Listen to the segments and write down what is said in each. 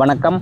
வணக்கம்.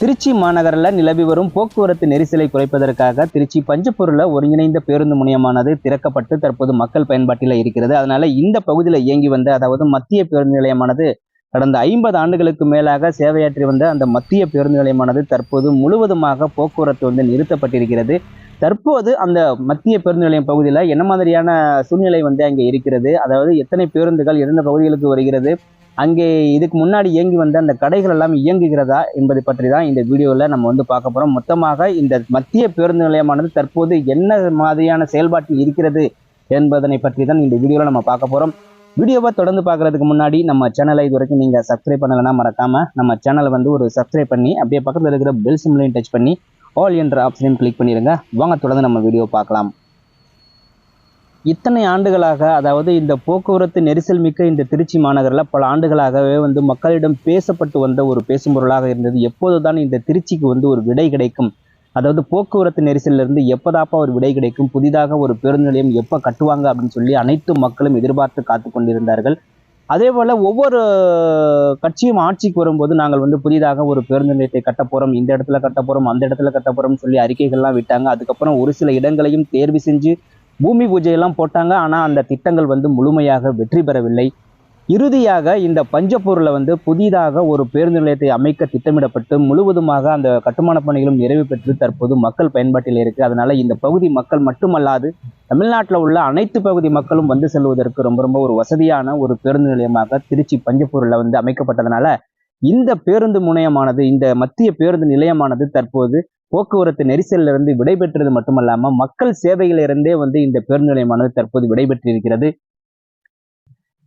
திருச்சி மாநகரில் நிலவி வரும் போக்குவரத்து நெரிசலை குறைப்பதற்காக திருச்சி பஞ்சப்பூரில் ஒருங்கிணைந்த பேருந்து முனையமானது திறக்கப்பட்டு தற்போது மக்கள் பயன்பாட்டில் இருக்கிறது. அதனால இந்த பகுதியில் இயங்கி வந்த அதாவது மத்திய பேருந்து நிலையமானது கடந்த ஐம்பது ஆண்டுகளுக்கு மேலாக சேவையாற்றி வந்த அந்த மத்திய பேருந்து நிலையமானது தற்போது முழுவதுமாக போக்குவரத்து வந்து நிறுத்தப்பட்டிருக்கிறது. தற்போது அந்த மத்திய பேருந்து நிலையம் பகுதியில் என்ன மாதிரியான சூழ்நிலை வந்து அங்கே இருக்கிறது? அதாவது எத்தனை பேருந்துகள் எந்தெந்த பகுதிகளுக்கு வருகிறது? அங்கே இதுக்கு முன்னாடி இயங்கி வந்த அந்த கடைகள் எல்லாம் இயங்குகிறதா என்பதை பற்றி தான் இந்த வீடியோவில் நம்ம வந்து பார்க்க போகிறோம் மொத்தமாக இந்த மத்திய பேருந்து நிலையமானது தற்போது என்ன மாதிரியான செயல்பாட்டில் இருக்கிறது என்பதனை பற்றி தான் இந்த வீடியோவில் நம்ம பார்க்க போகிறோம் வீடியோவை தொடர்ந்து பார்க்கறதுக்கு முன்னாடி நம்ம சேனலை இது வரைக்கும் நீங்கள் சப்ஸ்கிரைப் பண்ணலைன்னா மறக்காமல் நம்ம சேனலை வந்து ஒரு சப்ஸ்கிரைப் பண்ணி அப்படியே பக்கத்தில் இருக்கிற பெல் சிம்லையும் டச் பண்ணி ஆல் என்ற ஆப்ஷனையும் கிளிக் பண்ணிடுங்க வாங்க தொடர்ந்து நம்ம வீடியோ பார்க்கலாம். இத்தனை ஆண்டுகளாக அதாவது இந்த போக்குவரத்து நெரிசல் மிக்க இந்த திருச்சி மாநகரில் பல ஆண்டுகளாகவே வந்து மக்களிடம் பேசப்பட்டு வந்த ஒரு பேசும் பொருளாக இருந்தது. எப்போதுதான் இந்த திருச்சிக்கு வந்து ஒரு விடை கிடைக்கும். அதாவது போக்குவரத்து நெரிசல்ல இருந்து ஒரு விடை கிடைக்கும்? புதிதாக ஒரு பேருந்து நிலையம் எப்போ கட்டுவாங்க? அப்படின்னு சொல்லி அனைத்து மக்களும் எதிர்பார்த்து காத்து கொண்டிருந்தார்கள். அதே போல் ஒவ்வொரு கட்சியும் ஆட்சிக்கு வரும்போது நாங்கள் வந்து புதிதாக ஒரு பேருந்து நிலையத்தை கட்ட போகிறோம் இந்த இடத்துல கட்ட போகிறோம் அந்த இடத்துல கட்ட போகிறோம்னு சொல்லி அறிக்கைகள்லாம் விட்டாங்க. அதுக்கப்புறம் ஒரு சில இடங்களையும் தேர்வு செஞ்சு பூமி பூஜையெல்லாம் போட்டாங்க. ஆனால் அந்த திட்டங்கள் வந்து முழுமையாக வெற்றி பெறவில்லை. இறுதியாக இந்த பஞ்சப்பூரில் வந்து புதிதாக ஒரு பேருந்து நிலையத்தை அமைக்க திட்டமிடப்பட்டு முழுவதுமாக அந்த கட்டுமான பணிகளும் நிறைவு பெற்று தற்போது மக்கள் பயன்பாட்டில் இருக்குது அதனால் இந்த பகுதி மக்கள் மட்டுமல்லாது தமிழ்நாட்டில் உள்ள அனைத்து பகுதி மக்களும் வந்து செல்வதற்கு ரொம்ப ரொம்ப ஒரு வசதியான ஒரு பேருந்து நிலையமாக திருச்சி பஞ்சப்பூரில் வந்து அமைக்கப்பட்டதுனால இந்த பேருந்து முனையமானது இந்த மத்திய பேருந்து நிலையமானது தற்போது போக்குவரத்து நெரிசலில் இருந்து விடைபெற்றது மட்டுமல்லாமல் மக்கள் சேவையிலிருந்தே வந்து இந்த பேருந்து நிலையமானது தற்போது விடைபெற்றிருக்கிறது.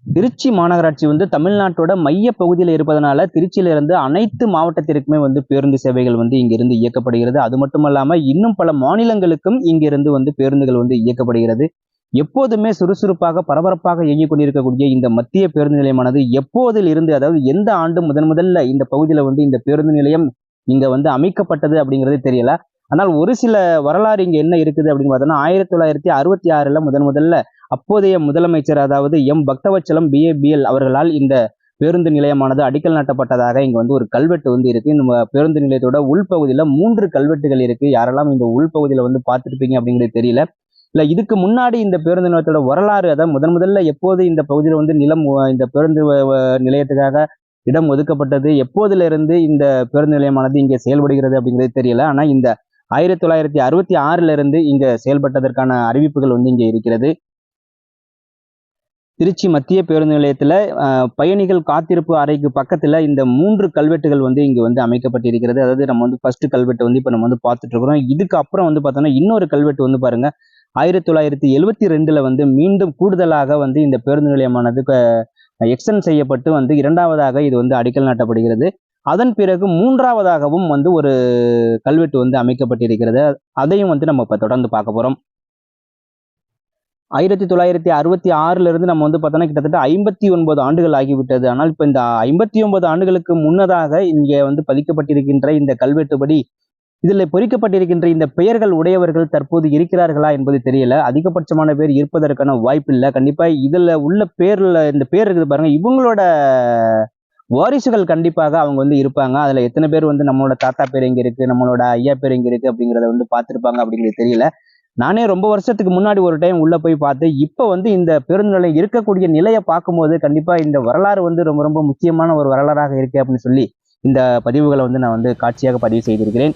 திருச்சி மாநகராட்சி வந்து தமிழ்நாட்டோட மைய பகுதியில் இருப்பதனால திருச்சியிலிருந்து அனைத்து மாவட்டத்திற்குமே வந்து பேருந்து சேவைகள் வந்து இங்கிருந்து இயக்கப்படுகிறது. அது மட்டுமல்லாம இன்னும் பல மாநிலங்களுக்கும் இங்கிருந்து வந்து பேருந்துகள் வந்து இயக்கப்படுகிறது. எப்போதுமே சுறுசுறுப்பாக பரபரப்பாக இயங்கிக் கொண்டிருக்கக்கூடிய இந்த மத்திய பேருந்து நிலையமானது எப்போதில் இருந்து அதாவது எந்த ஆண்டு முதன் முதல்ல இந்த பகுதியில் வந்து இந்த பேருந்து நிலையம் இங்கே வந்து அமைக்கப்பட்டது அப்படிங்கிறது தெரியல. ஆனால் ஒரு சில வரலாறு இங்கே என்ன இருக்குது அப்படின்னு பார்த்தோன்னா ஆயிரத்தி தொள்ளாயிரத்தி அறுபத்தி ஆறில் முதன் முதல்ல அப்போதைய முதலமைச்சர் அதாவது எம். பக்தவச்சலம் பிஏபிஎல் அவர்களால் இந்த பேருந்து நிலையமானது அடிக்கல் நாட்டப்பட்டதாக இங்கே வந்து ஒரு கல்வெட்டு வந்து இருக்குது இந்த பேருந்து நிலையத்தோட உள்பகுதியில் மூன்று கல்வெட்டுகள் இருக்குது யாரெல்லாம் இந்த உள்பகுதியில் வந்து பார்த்துருப்பீங்க அப்படிங்கிறது தெரியல. இல்லை இதுக்கு முன்னாடி இந்த பேருந்து நிலையத்தோட வரலாறு அதான் முதன் முதல்ல எப்போது இந்த பகுதியில் வந்து நிலம் இந்த பேருந்து நிலையத்துக்காக இடம் ஒதுக்கப்பட்டது. எப்போதிலிருந்து இந்த பேருந்து நிலையமானது இங்கே செயல்படுகிறது அப்படிங்கிறது தெரியல. ஆனால் இந்த ஆயிரத்தி தொள்ளாயிரத்தி அறுபத்தி ஆறுல இருந்து இங்க செயல்பட்டதற்கான அறிவிப்புகள் வந்து இங்கே இருக்கிறது. திருச்சி மத்திய பேருந்து நிலையத்தில் பயணிகள் காத்திருப்பு அறைக்கு பக்கத்தில் இந்த மூன்று கல்வெட்டுகள் வந்து இங்கே வந்து அமைக்கப்பட்டிருக்கிறது. அதாவது நம்ம வந்து ஃபர்ஸ்ட் கல்வெட்டு வந்து இப்போ நம்ம வந்து பார்த்துட்டு இருக்கிறோம் இதுக்கு அப்புறம் வந்து பார்த்தோம்னா இன்னொரு கல்வெட்டு வந்து பாருங்க. ஆயிரத்தி தொள்ளாயிரத்தி எழுவத்தி ரெண்டில் வந்து மீண்டும் கூடுதலாக வந்து இந்த பேருந்து நிலையமானது எக்ஸ்டென்ட் செய்யப்பட்டு வந்து இரண்டாவதாக இது வந்து அடிக்கல் நாட்டப்படுகிறது. அதன் பிறகு மூன்றாவதாகவும் வந்து ஒரு கல்வெட்டு வந்து அமைக்கப்பட்டிருக்கிறது. அதையும் வந்து நம்ம இப்போ தொடர்ந்து பார்க்க போறோம். ஆயிரத்தி தொள்ளாயிரத்தி அறுபத்தி ஆறுல இருந்து நம்ம வந்து பார்த்தோன்னா கிட்டத்தட்ட ஐம்பத்தி ஒன்பது ஆண்டுகள் ஆகிவிட்டது. ஆனால் இப்போ இந்த ஐம்பத்தி ஒன்பது ஆண்டுகளுக்கு முன்னதாக இங்கே வந்து பதிக்கப்பட்டிருக்கின்ற இந்த கல்வெட்டுப்படி இதில் பொறிக்கப்பட்டிருக்கின்ற இந்த பெயர்கள் உடையவர்கள் தற்போது இருக்கிறார்களா என்பது தெரியல. அதிகபட்சமான பேர் இருப்பதற்கான வாய்ப்பு இல்லை கண்டிப்பாக இதில் உள்ள பேரில் இந்த பேர் இருக்குது பாருங்க. இவங்களோட வாரிசுகள் கண்டிப்பாக அவங்க வந்து இருப்பாங்க. அதில் எத்தனை பேர் வந்து நம்மளோட தாத்தா பேர் எங்கே இருக்குது நம்மளோட ஐயா பேர் எங்கே இருக்குது அப்படிங்கிறத வந்து பார்த்துருப்பாங்க அப்படிங்கிறது தெரியல. நானே ரொம்ப வருஷத்துக்கு முன்னாடி ஒரு டைம் உள்ளே போய் பார்த்து இப்போ வந்து இந்த பேருந்து இருக்கக்கூடிய நிலையை பார்க்கும்போது கண்டிப்பாக இந்த வரலாறு வந்து ரொம்ப ரொம்ப முக்கியமான ஒரு வரலாறாக இருக்குது அப்படின்னு சொல்லி இந்த பதிவுகளை வந்து நான் வந்து காட்சியாக பதிவு செய்திருக்கிறேன்.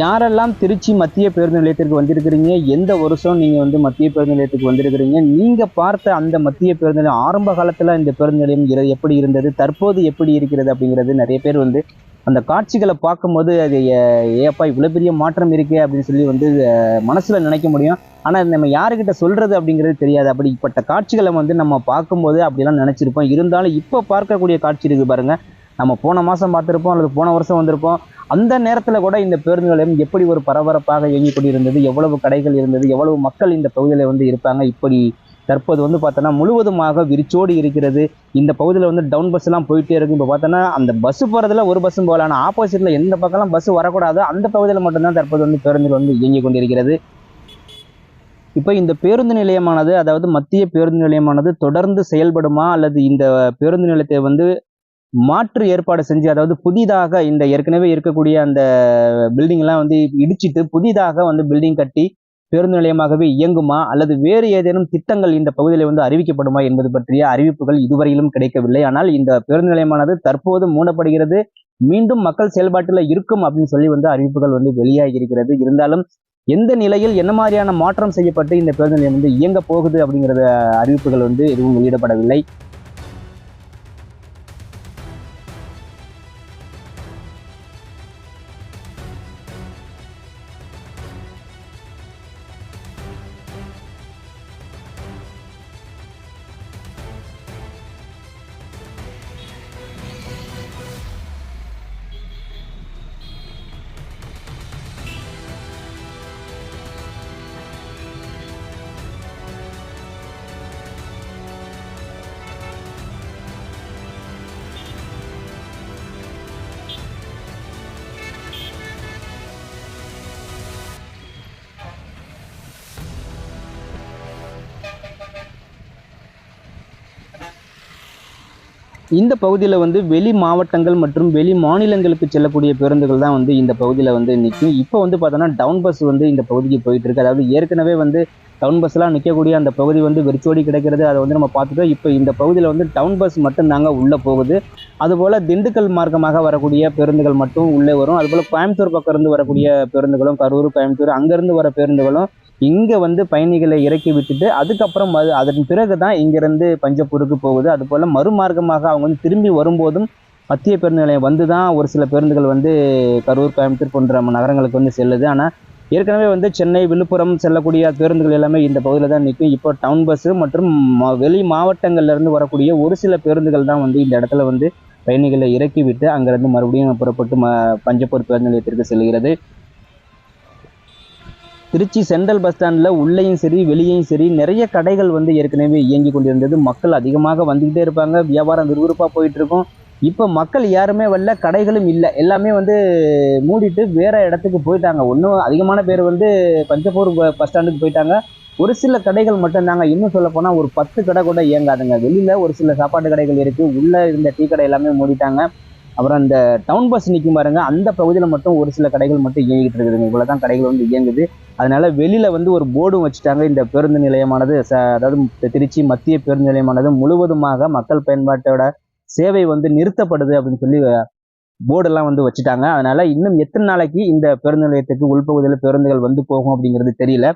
யாரெல்லாம் திருச்சி மத்திய பேருந்து நிலையத்திற்கு வந்திருக்கிறீங்க? எந்த வருஷம் நீங்கள் வந்து மத்திய பேருந்து நிலையத்துக்கு வந்திருக்கிறீங்க? நீங்கள் பார்த்த அந்த மத்திய பேருந்து நிலையம் ஆரம்ப காலத்தில் இந்த பேருந்து நிலையம் எப்படி இருந்தது? தற்போது எப்படி இருக்கிறது அப்படிங்கிறது நிறைய பேர் வந்து அந்த காட்சிகளை பார்க்கும்போது அது ஏ- ஏப்பா இவ்வளோ பெரிய மாற்றம் இருக்கே அப்படின்னு சொல்லி வந்து மனசில் நினைக்க முடியும். ஆனால் நம்ம யாருக்கிட்ட சொல்கிறது அப்படிங்கிறது தெரியாது. அப்படிப்பட்ட காட்சிகளை வந்து நம்ம பார்க்கும்போது அப்படிலாம் நினச்சிருப்போம். இருந்தாலும் இப்போ பார்க்கக்கூடிய காட்சி இருக்குது பாருங்கள் நம்ம போன மாதம் பார்த்துருப்போம் அல்லது போன வருஷம் வந்திருப்போம். அந்த நேரத்தில் கூட இந்த பேருந்து நிலையம் எப்படி ஒரு பரபரப்பாக இயங்கிக் கொண்டிருந்தது எவ்வளவு கடைகள் இருந்தது எவ்வளவு மக்கள் இந்த பகுதியில் வந்து இருப்பாங்க இப்படி தற்போது வந்து பார்த்தோன்னா முழுவதுமாக விரிச்சோடி இருக்கிறது. இந்த பகுதியில் வந்து டவுன் பஸ்லாம் போயிட்டே இருக்கும் இப்போ பார்த்தோன்னா அந்த பஸ்ஸு போகிறதுல ஒரு பஸ்ஸும் போகல. ஆனால் ஆப்போசிட்டில் எந்த பக்கம்லாம் பஸ் வரக்கூடாதோ அந்த பகுதியில் மட்டும்தான் தற்போது வந்து பேருந்துகள் வந்து இயங்கிக் கொண்டிருக்கிறது. இப்போ இந்த பேருந்து நிலையமானது அதாவது மத்திய பேருந்து நிலையமானது தொடர்ந்து செயல்படுமா அல்லது இந்த பேருந்து நிலையத்தை வந்து மாற்று ஏற்பாடு செஞ்சு அதாவது புதிதாக இந்த ஏற்கனவே இருக்கக்கூடிய அந்த பில்டிங்லாம் வந்து இடிச்சிட்டு புதிதாக வந்து பில்டிங் கட்டி பேருந்து நிலையமாகவே இயங்குமா? அல்லது வேறு ஏதேனும் திட்டங்கள் இந்த பகுதியில் வந்து அறிவிக்கப்படுமா என்பது பற்றிய அறிவிப்புகள் இதுவரையிலும் கிடைக்கவில்லை. ஆனால் இந்த பேருந்து நிலையமானது தற்போது மூடப்படுகிறது. மீண்டும் மக்கள் செயல்பாட்டில் இருக்கும் அப்படின்னு சொல்லி வந்து அறிவிப்புகள் வந்து வெளியாகி இருக்கிறது இருந்தாலும் எந்த நிலையில் என்ன மாதிரியான மாற்றம் செய்யப்பட்டு இந்த பேருந்து நிலையம் வந்து இயங்க போகுது அப்படிங்கிறத அறிவிப்புகள் வந்து எதுவும் வெளியிடப்படவில்லை. இந்த பகுதியில் வந்து வெளி மாவட்டங்கள் மற்றும் வெளி மாநிலங்களுக்கு செல்லக்கூடிய பேருந்துகள் தான் வந்து இந்த பகுதியில் வந்து நிற்கும் இப்போ வந்து பார்த்தோன்னா டவுன் பஸ் வந்து இந்த பகுதிக்கு போயிட்டு இருக்கு. அதாவது ஏற்கனவே வந்து டவுன் பஸ்லாம் நிற்கக்கூடிய அந்த பகுதி வந்து வெறிச்சோடி கிடைக்கிறது. அதை வந்து நம்ம பார்த்துட்டோம். இப்போ இந்த பகுதியில் வந்து டவுன் பஸ் மட்டும்தாங்க உள்ளே போகுது. அதுபோல் திண்டுக்கல் மார்க்கமாக வரக்கூடிய பேருந்துகள் மட்டும் உள்ளே வரும். அதுபோல் கோயம்புத்தூர் பக்கம் இருந்து வரக்கூடிய பேருந்துகளும் கரூர் கோயம்புத்தூர் அங்கேருந்து வர பேருந்துகளும் இங்கே வந்து பயணிகளை இறக்கி விட்டுட்டு அதுக்கப்புறம் அது அதன் பிறகு தான் இங்கேருந்து பஞ்சப்பூருக்கு போகுது. அதுபோல் மறுமார்க்கமாக அவங்க வந்து திரும்பி வரும்போதும் மத்திய பேருந்து நிலையம் வந்து தான் ஒரு சில பேருந்துகள் வந்து கரூர் கோயம்புத்தூர் போன்ற நகரங்களுக்கு வந்து செல்லுது. ஆனால் ஏற்கனவே வந்து சென்னை விழுப்புரம் செல்லக்கூடிய பேருந்துகள் எல்லாமே இந்த பகுதியில் தான் நிற்கும். இப்போ டவுன் பஸ்ஸு மற்றும் மா- வெளி மாவட்டங்கள்லேருந்து வரக்கூடிய ஒரு சில பேருந்துகள் தான் வந்து இந்த இடத்துல வந்து பயணிகளை இறக்கி விட்டு அங்கேருந்து மறுபடியும் புறப்பட்டு ம பஞ்சப்பூர் பேருந்து நிலையத்திற்கு செல்கிறது. திருச்சி சென்ட்ரல் பஸ் ஸ்டாண்டில் உள்ளேயும் சரி வெளியேயும் சரி நிறைய கடைகள் வந்து ஏற்கனவே இயங்கி கொண்டிருந்தது. மக்கள் அதிகமாக வந்துக்கிட்டே இருப்பாங்க. வியாபாரம் விறுவிறுப்பாக போயிட்டுருக்கும் இப்போ மக்கள் யாருமே வரல கடைகளும் இல்லை. எல்லாமே வந்து மூடிட்டு வேறு இடத்துக்கு போயிட்டாங்க. ஒன்றும் அதிகமான பேர் வந்து பஞ்சப்பூர் பஸ் ஸ்டாண்டுக்கு போயிட்டாங்க. ஒரு சில கடைகள் மட்டும்தாங்க. இன்னும் சொல்லப்போனால் ஒரு பத்து கடை கூட இயங்காதுங்க. வெளியில் ஒரு சில சாப்பாட்டு கடைகள் இருக்குது உள்ளே இருந்த டீ கடை எல்லாமே மூடிட்டாங்க. அப்புறம் இந்த டவுன் பஸ் நிற்கும் பாருங்க அந்த பகுதியில் மட்டும் ஒரு சில கடைகள் மட்டும் இயங்கிட்டு இருக்குதுங்க. இவ்வளோ தான் கடைகள் வந்து இயங்குது. அதனால வெளியில் வந்து ஒரு போர்டும் வச்சுட்டாங்க. இந்த பேருந்து நிலையமானது ச- அதாவது திருச்சி மத்திய பேருந்து நிலையமானது முழுவதுமாக மக்கள் பயன்பாட்டோட சேவை வந்து நிறுத்தப்படுது அப்படின்னு சொல்லி போர்டெல்லாம் வந்து வச்சுட்டாங்க. அதனால இன்னும் எத்தனை நாளைக்கு இந்த பேருந்து நிலையத்துக்கு உள்பகுதியில் பேருந்துகள் வந்து போகும் அப்படிங்கிறது தெரியல.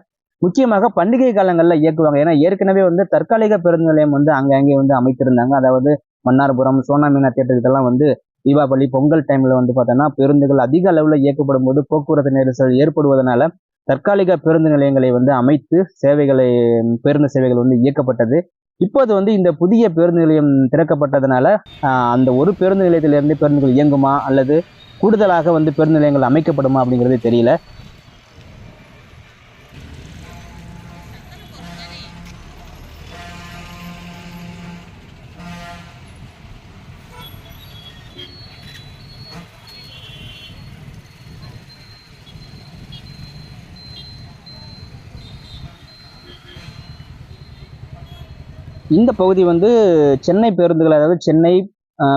முக்கியமாக பண்டிகை காலங்களில் இயக்குவாங்க. ஏன்னா ஏற்கனவே வந்து தற்காலிக பேருந்து நிலையம் வந்து அங்கங்கே வந்து அமைத்திருந்தாங்க. அதாவது மன்னார்புரம் சோனா மீனா தேட்டர் இதெல்லாம் வந்து தீபாவளி பொங்கல் டைம்ல வந்து பார்த்தோன்னா பேருந்துகள் அதிக அளவில் இயக்கப்படும் போது போக்குவரத்து நெரிசல் ஏற்படுவதனால தற்காலிக பேருந்து நிலையங்களை வந்து அமைத்து சேவைகளை பேருந்து சேவைகள் வந்து இயக்கப்பட்டது. இப்போது வந்து இந்த புதிய பேருந்து நிலையம் திறக்கப்பட்டதுனால அந்த ஒரு பேருந்து நிலையத்திலிருந்து பேருந்துகள் இயங்குமா அல்லது கூடுதலாக வந்து பேருந்து நிலையங்கள் அமைக்கப்படுமா அப்படிங்கிறது தெரியல. இந்த பகுதி வந்து சென்னை பேருந்துகள் அதாவது சென்னை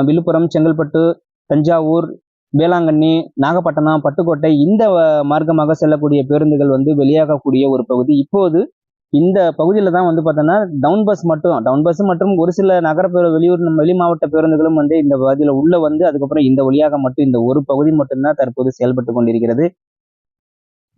விழுப்புரம் செங்கல்பட்டு தஞ்சாவூர் வேளாங்கண்ணி நாகப்பட்டினம் பட்டுக்கோட்டை இந்த மார்க்கமாக செல்லக்கூடிய பேருந்துகள் வந்து வெளியாகக்கூடிய ஒரு பகுதி. இப்போது இந்த பகுதியில் தான் வந்து பார்த்தோன்னா டவுன் பஸ் மட்டும் டவுன் பஸ் மற்றும் ஒரு சில நகர வெளியூர் வெளி மாவட்ட பேருந்துகளும் வந்து இந்த பகுதியில் உள்ள வந்து அதுக்கப்புறம் இந்த வழியாக மட்டும் இந்த ஒரு பகுதி மட்டும்தான் தற்போது செயல்பட்டு கொண்டிருக்கிறது.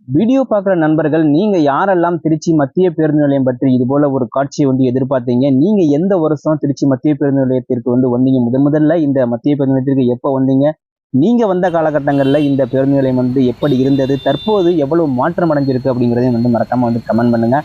வீடியோ பார்க்குற நண்பர்கள் நீங்கள் யாரெல்லாம் திருச்சி மத்திய பேருந்து நிலையம் பற்றி இது போல ஒரு காட்சியை வந்து எதிர்பார்த்தீங்க? நீங்கள் எந்த வருஷம் திருச்சி மத்திய பேருந்து நிலையத்திற்கு வந்து வந்தீங்க? முதன் முதல்ல இந்த மத்திய பேருந்து நிலையத்திற்கு எப்போ வந்தீங்க? நீங்கள் வந்த காலகட்டங்களில் இந்த பேருந்து நிலையம் வந்து எப்படி இருந்தது? தற்போது எவ்வளவு மாற்றம் அடைஞ்சிருக்கு அப்படிங்கிறதையும் வந்து மறக்காமல் வந்து கமெண்ட் பண்ணுங்கள்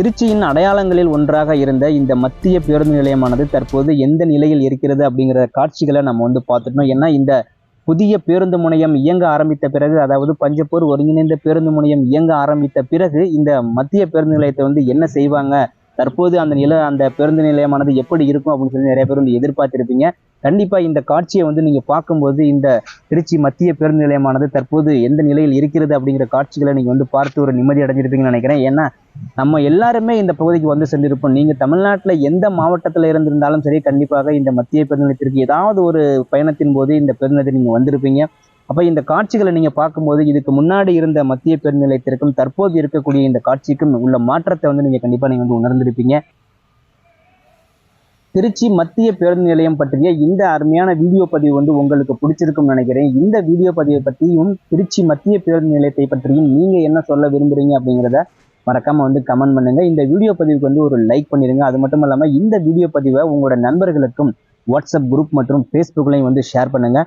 திருச்சியின் அடையாளங்களில் ஒன்றாக இருந்த இந்த மத்திய பேருந்து நிலையமானது தற்போது எந்த நிலையில் இருக்கிறது அப்படிங்கிற காட்சிகளை நம்ம வந்து பார்த்துட்டோம். ஏன்னா இந்த புதிய பேருந்து முனையம் இயங்க ஆரம்பித்த பிறகு அதாவது பஞ்சப்பூர் ஒருங்கிணைந்த பேருந்து முனையம் இயங்க ஆரம்பித்த பிறகு இந்த மத்திய பேருந்து நிலையத்தை வந்து என்ன செய்வாங்க தற்போது அந்த நில அந்த பேருந்து நிலையமானது எப்படி இருக்கும் அப்படின்னு சொல்லி நிறைய பேர் வந்து எதிர்பார்த்திருப்பீங்க. கண்டிப்பாக இந்த காட்சியை வந்து நீங்கள் பார்க்கும்போது இந்த திருச்சி மத்திய பேருந்து நிலையமானது தற்போது எந்த நிலையில் இருக்கிறது அப்படிங்கிற காட்சிகளை நீங்கள் வந்து பார்த்து ஒரு நிம்மதி அடைஞ்சிருப்பீங்கன்னு நினைக்கிறேன். ஏன்னா நம்ம எல்லாருமே இந்த பகுதிக்கு வந்து சென்றிருப்போம். நீங்கள் தமிழ்நாட்டில் எந்த மாவட்டத்தில் இருந்திருந்தாலும் சரி கண்டிப்பாக இந்த மத்திய பேருந்து நிலையத்திற்கு ஏதாவது ஒரு பயணத்தின் போது இந்த பேருந்து நிலையத்தில் நீங்கள் வந்திருப்பீங்க. அப்போ இந்த காட்சிகளை நீங்கள் பார்க்கும்போது இதுக்கு முன்னாடி இருந்த மத்திய பேருந்து நிலையத்திற்கும் தற்போது இருக்கக்கூடிய இந்த காட்சிக்கும் உள்ள மாற்றத்தை வந்து நீங்கள் கண்டிப்பாக நீங்கள் வந்து உணர்ந்திருப்பீங்க. திருச்சி மத்திய பேருந்து நிலையம் பற்றிய இந்த அருமையான வீடியோ பதிவு வந்து உங்களுக்கு பிடிச்சிருக்கும்னு நினைக்கிறேன். இந்த வீடியோ பதிவை பற்றியும் திருச்சி மத்திய பேருந்து நிலையத்தை பற்றியும் நீங்கள் என்ன சொல்ல விரும்புகிறீங்க அப்படிங்கிறத மறக்காமல் வந்து கமெண்ட் பண்ணுங்கள் இந்த வீடியோ பதிவுக்கு வந்து ஒரு லைக் பண்ணிடுங்க அது மட்டும் இல்லாமல் இந்த வீடியோ பதிவை உங்களோட நண்பர்களுக்கும் வாட்ஸ்அப் குரூப் மற்றும் ஃபேஸ்புக்லையும் வந்து ஷேர் பண்ணுங்கள்